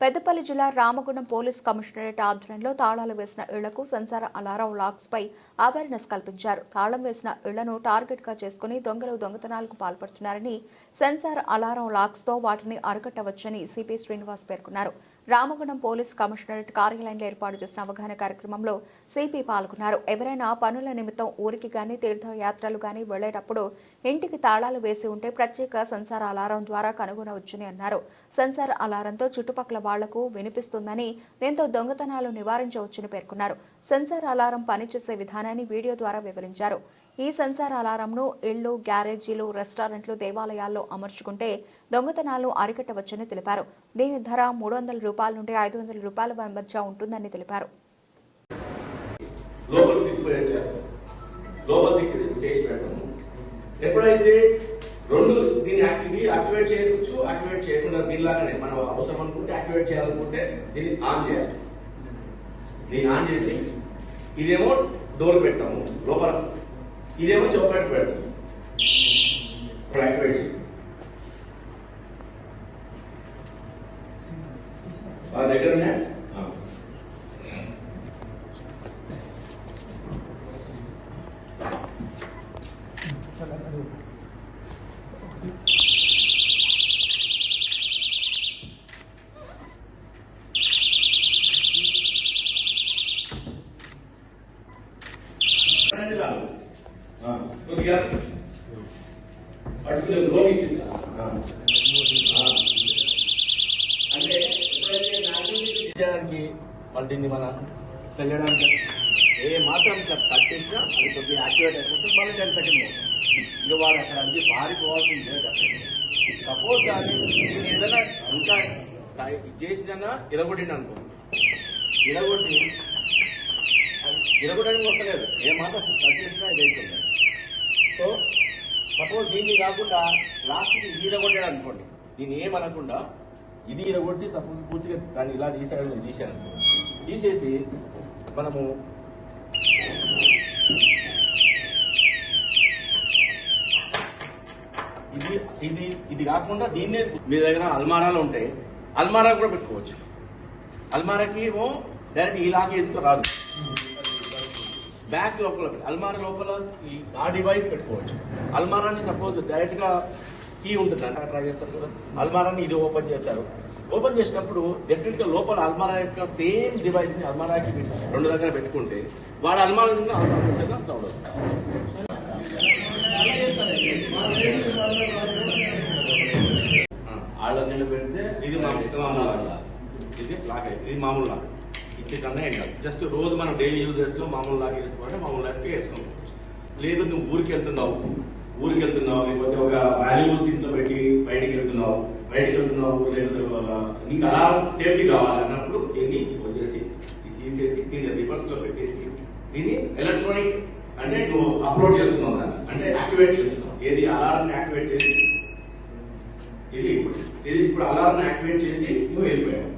పెద్దపల్లి జిల్లా Ramagundam police commissionerate ఆధ్వర్యంలో తాళాలు వేసిన ఇళ్ళకు సంసార అలారం లాక్స్ పై అవేర్నెస్ కల్పించారు. తాళం వేసిన ఇళ్ళను టార్గెట్గా చేసుకుని దొంగలు దొంగతనాలకు పాల్పడుతున్నారని సెన్సార్ అలారం లాక్స్తో వాటిని అరికట్టవచ్చని సిపి శ్రీనివాస్ పేర్కొన్నారు. రామగుండం పోలీస్ కమిషనరేట్ కార్యాలయంలో ఏర్పాటు చేసిన అవగాహన కార్యక్రమంలో సిపి పాల్గొన్నారు. ఎవరైనా పనుల నిమిత్తం ఊరికి గాని తీర్థయాత్రలు గాని వెళ్ళేటప్పుడు ఇంటికి తాళాలు వేసి ఉంటే ప్రత్యేక సెన్సార్ అలారం ద్వారా కనుగొనవచ్చని అన్నారు. సెన్సార్ అలారంతో చుట్టుపక్కల వాళ్ళకు వినిపిస్తుందని దీంతో దొంగతనాలు నివారించవచ్చని పేర్కొన్నారు. సెన్సార్ అలారం పనిచేసే విధానాన్ని వీడియో ద్వారా వివరించారు. ఈ సెన్సార్ అలారంను ఇళ్ళు గ్యారేజీలు రెస్టారెంట్లు దేవాలయాల్లో అమర్చుకుంటే దొంగతనాలు అరికట్టవచ్చని తెలిపారు. దీని ధర మూడు వందల రూపాయల నుండి ఐదు వందల రూపాయల మధ్య ఉంటుందని తెలిపారు. ఎప్పుడైతే రెండు దీన్ని యాక్టివ్ యాక్టివేట్ చేయవచ్చు యాక్టివేట్ చేయకుండా దీనిలాగానే మనం అవసరం అనుకుంటే యాక్టివేట్ చేయాలనుకుంటే దీన్ని ఆన్ చేయాలి. దీన్ని ఆన్ చేసి ఇదేమో డోర్ పెట్టాము లోపల. ఇదేమో చౌకట్ పెడతాము ఇప్పుడు యాక్టివేట్ చేయి. వాళ్ళ దగ్గర ఉన్నాయా? ఆ. పన్నెండు కాదు ఆ, కొద్దిగా పట్టుకునే లోన్ ఇచ్చింది ఆ. ఆ. అంటే ఎప్పుడైతే నాలుగు చేయడానికి మళ్ళీ దీన్ని మన తెలియడానికి ఏ మాత్రం ఇట్లా టచ్ చేసినా అది కొద్దిగా యాక్టివేట్ అయిపోతుంది. మళ్ళీ టెన్ సెకండ్ ఇక వాడు అక్కడ నుంచి పారిపోవాల్సింది లేదు సపోజ్ కానీ నేను ఏదైనా ఇంకా చేసినా ఇరగొట్టిండి అనుకో. ఇరగొట్టి ఇరగొట్టడానికి వస్తలేదు. ఏ మాట టచ్ చేసినా ఇదైతుంది సో సపోజ్ దీన్ని కాకుండా లాస్ట్కి ఇది ఇరగొట్టాడు అనుకోండి. నేను ఏమనకుండా ఇది ఇరగొట్టి సపోజ్ పూర్తిగా దాన్ని ఇలా తీసాడు తీసాడు తీసేసి మనము ఇది ఇది కాకుండా దీన్నే మీ దగ్గర అల్మారాలు ఉంటాయి అల్మారా కూడా పెట్టుకోవచ్చు. అల్మారాకి ఏమో డైరెక్ట్ ఈ లాకేజ్తో రాదు బ్యాక్ లోపల అల్మారా లోపల ఈ ఆ డివైస్ పెట్టుకోవచ్చు. అల్మారాని సపోజ్ డైరెక్ట్గా కీ ఉంటుంది అంటే ట్రై చేస్తారు కదా. అల్మారాని ఇది ఓపెన్ చేస్తారు. ఓపెన్ చేసినప్పుడు డెఫినెట్గా లోపల అల్మారా యొక్క సేమ్ డివైస్ని అల్మారాకి రెండు దగ్గర పెట్టుకుంటే వాడు అల్మారా అల్మారా సౌండ్ వస్తుంది ఆళ్ళ నీళ్ళు పెడితే ఇది మామూలు ఇది లాక్ ఇది మామూలు లాగా కన్నా ఏం కాదు. జస్ట్ రోజు మనం డైలీ యూజ్లో మామూలు లాగా వేసుకోవాలి మామూలు లాస్కి వేసుకోవచ్చు లేదు నువ్వు ఊరికి వెళ్తున్నావు. ఊరికి వెళ్తున్నావు లేకపోతే ఒక వాల్యుబుల్స్ ఇంట్లో పెట్టి బయటికి వెళ్తున్నావు. బయటికి వెళ్తున్నావు లేదు నీకు అలా సేఫ్టీ కావాలి అన్నప్పుడు దీన్ని వచ్చేసి ఇది తీసేసి దీన్ని రివర్స్లో పెట్టేసి దీన్ని ఎలక్ట్రానిక్ అంటే నువ్వు అప్లోడ్ చేస్తున్నావు దాన్ని. అంటే యాక్టివేట్ చేస్తున్నావు. ఏది అలారం యాక్టివేట్ చేసి? ఇది ఇప్పుడు. ఇది ఇప్పుడు అలారం యాక్టివేట్ చేసి నువ్వు వెళ్ళిపోయావు.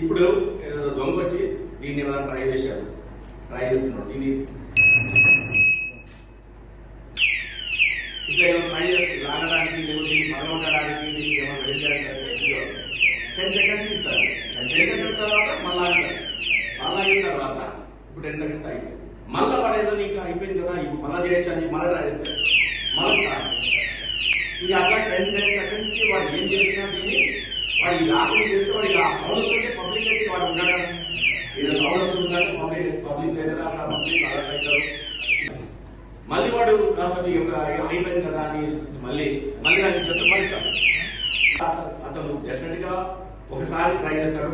ఇప్పుడు దొంగ వచ్చి దీన్ని ఏమైనా ట్రై చేశారు ట్రై చేస్తున్నాడు. దీన్ని ఇట్లా ఏమైనా ట్రై చేస్తుంది లాగడానికి లేదు దీన్ని పగలగొట్టడానికి దీన్ని ఏమైనా వెళ్ళడానికి టెన్ సెకండ్స్ ఇస్తారు టెన్ సెకండ్స్ తర్వాత మళ్ళా ఆగుతారు మళ్ళా అయిన తర్వాత ఇప్పుడు టెన్ సెకండ్స్ అయిపోయింది మళ్ళా పడేదో నీకు అయిపోయింది కదా ఇప్పుడు మళ్ళా చేయొచ్చు అని మళ్ళీ ట్రై చేస్తారు. మళ్ళీ ఇది అట్లా టెన్ టెన్ సెకండ్స్కి వాడు ఏం చేసినా దీన్ని వాడు ఇది ఆకలి చేస్తే వాడు ఇలా సౌండ్ వస్తుంటే పబ్లిక్ అయితే వాడు ఉండడం ఇలా సౌండ్ వస్తుందంటే పబ్లిక్ పబ్లిక్ అయితే అక్కడ పబ్లిక్ అలర్ట్ అవుతారు మళ్ళీ వాడు కాస్త ఈ యొక్క అయిపోయింది కదా అని మళ్ళీ మళ్ళీ అది చేస్తే మళ్ళీ అతను డెఫినెట్గా ఒకసారి ట్రై చేస్తాడు